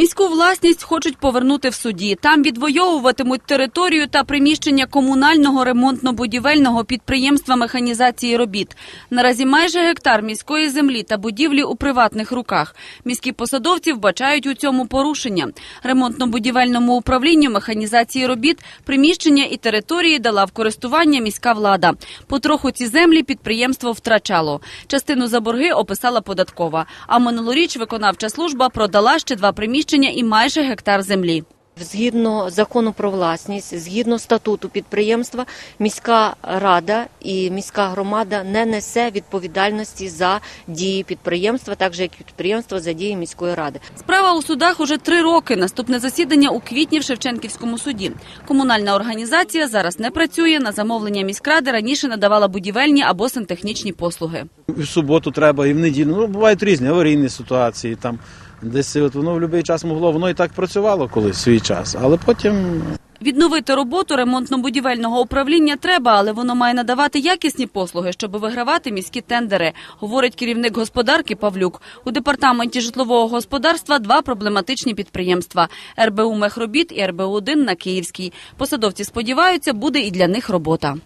Міську власність хочуть повернути в суді. Там відвоюватимуть територію та приміщення комунального ремонтно-будівельного підприємства механізації робіт. Наразі майже гектар міської землі та будівлі у приватних руках. Міські посадовці вбачають у цьому порушення. Ремонтно-будівельному управлінню механізації робіт приміщення і території дала в користування міська влада. Потроху ці землі підприємство втрачало. Частину за борги описала податкова. А минулоріч виконавча служба продала ще два приміщення і майже гектар землі. Згідно закону про власність, згідно статуту підприємства, міська рада і міська громада не несе відповідальності за дії підприємства, так же як і підприємство за дії міської ради. Справа у судах уже три роки. Наступне засідання у квітні в Шевченківському суді. Комунальна організація зараз не працює. На замовлення міськради раніше надавала будівельні або сантехнічні послуги. І в суботу треба, і в неділю. Ну, бувають різні аварійні ситуації. Там десь от воно в будь-який час могло, воно і так працювало колись свій час, але потім Відновити роботу ремонтно-будівельного управління треба, але воно має надавати якісні послуги, щоб вигравати міські тендери, говорить керівник господарки Павлюк. У департаменті житлового господарства два проблематичні підприємства – РБУ «Мехробіт» і РБУ-1 на Київській. Посадовці сподіваються, буде і для них робота.